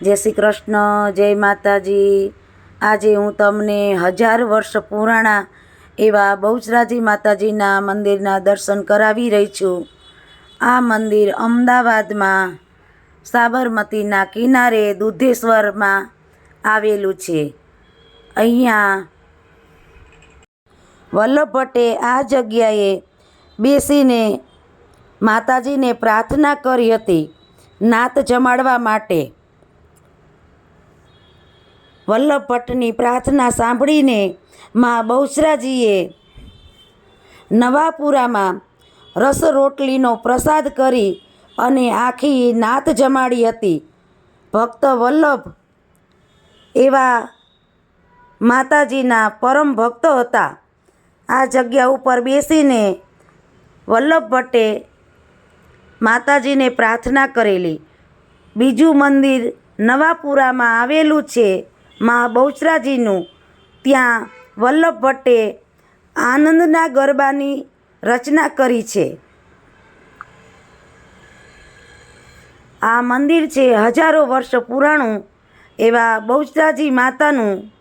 જય શ્રી કૃષ્ણ, જય માતાજી. આજે હું તમને હજાર વર્ષ પુરાણા એવા બહુચરાજી માતાજીના મંદિરના દર્શન કરાવી રહી છું. આ મંદિર અમદાવાદમાં સાબરમતીના કિનારે દુધેશ્વરમાં આવેલું છે. અહીંયા વલ્લભ ભટ્ટે આ જગ્યાએ બેસીને માતાજીને પ્રાર્થના કરી હતી, નાત જમાડવા માટે. વલ્લભ ભટ્ટની પ્રાર્થના સાંભળીને મા બહુચરાજીએ નવાપુરામાં રસ રોટલીનો પ્રસાદ કરી અને આખી નાત જમાડી હતી. ભક્ત વલ્લભ એવા માતાજીના પરમ ભક્ત હતા. આ જગ્યા ઉપર બેસીને વલ્લભ ભટ્ટે માતાજીને પ્રાર્થના કરેલી. બીજું મંદિર નવાપુરામાં આવેલું છે. મા બહુચરાજીનું. ત્યાં વલ્લભ ભટ્ટે આનંદના ગરબાની રચના કરી છે. આ મંદિર છે હજારો વર્ષ પુરાણું એવા બહુચરાજી માતાનું.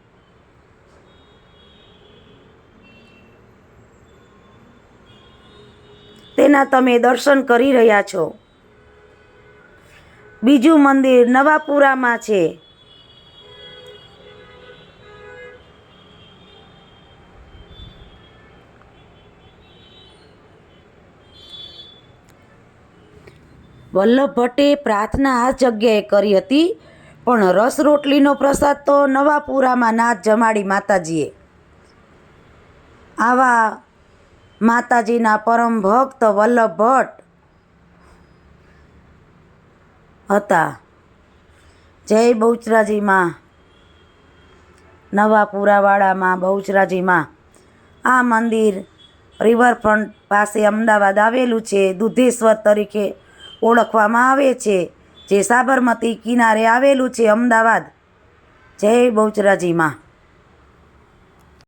તેના તમે દર્શન કરી રહ્યા છો. બીજું મંદિર નવાપુરામાં છે. વલ્લભ ભટ્ટે પ્રાર્થના આ જગ્યાએ કરી હતી, પણ રસ રોટલીનો પ્રસાદ તો નવાપુરામાં નાથ જમાડી માતાજીએ. આવા માતાજીના પરમ ભક્ત વલ્લભ ભટ્ટ હતા. જય બહુચરાજીમાં, નવાપુરાવાળામાં બહુચરાજીમાં. આ મંદિર રિવરફ્રન્ટ પાસે અમદાવાદ આવેલું છે, દુધેશ્વર તરીકે ઓળખવામાં આવે છે. જે સાબરમતી કિનારે આવેલું છે અમદાવાદ. જય બહુચરાજીમાં